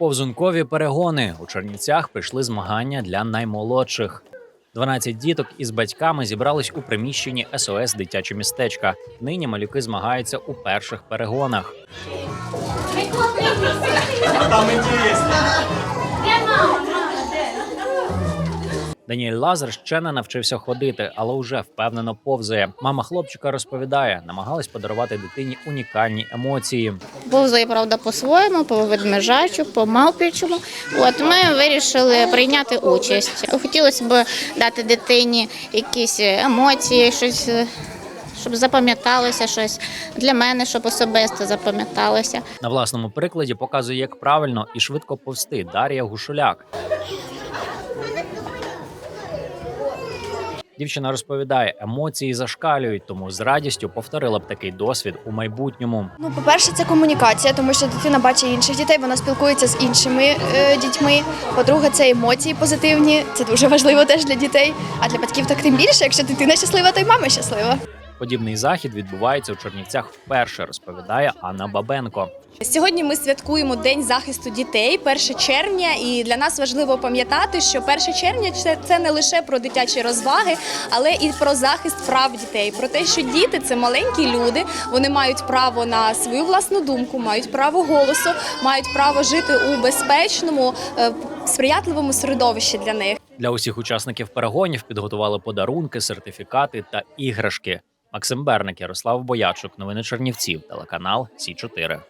Повзункові перегони у Чернівцях прийшли змагання для наймолодших. 12 діток із батьками зібрались у приміщенні СОС дитяче містечка. Нині малюки змагаються у перших перегонах. Даніель Лазар ще не навчився ходити, але вже впевнено повзає. Мама хлопчика розповідає, намагалась подарувати дитині унікальні емоції. Повзає, правда, по-своєму, по ведмежачу, по мавпічому. От ми вирішили прийняти участь. Хотілося б дати дитині якісь емоції, щось, е, щоб запам'яталося щось для мене, щоб особисто запам'яталося. На власному прикладі показує, як правильно і швидко повсти Дар'я Гушуляк. Дівчина розповідає, емоції зашкалюють, тому з радістю повторила б такий досвід у майбутньому. Ну, по-перше, це комунікація, тому що дитина бачить інших дітей, вона спілкується з іншими е, дітьми. По-друге, це емоції позитивні. Це дуже важливо теж для дітей. А для батьків так тим більше. Якщо дитина щаслива, то й мама щаслива. Подібний захід відбувається у Чернівцях вперше, розповідає Анна Бабенко. Сьогодні ми святкуємо День захисту дітей 1 червня, і для нас важливо пам'ятати, що 1 червня це, це не лише про дитячі розваги, але і про захист прав дітей. Про те, що діти це маленькі люди, вони мають право на свою власну думку, мають право голосу, мають право жити у безпечному, е, сприятливому середовищі для них. Для усіх учасників перегонів підготували подарунки, сертифікати та іграшки. Максим Берник, Ярослав Боячук, новини Чернівців, телеканал Сі 4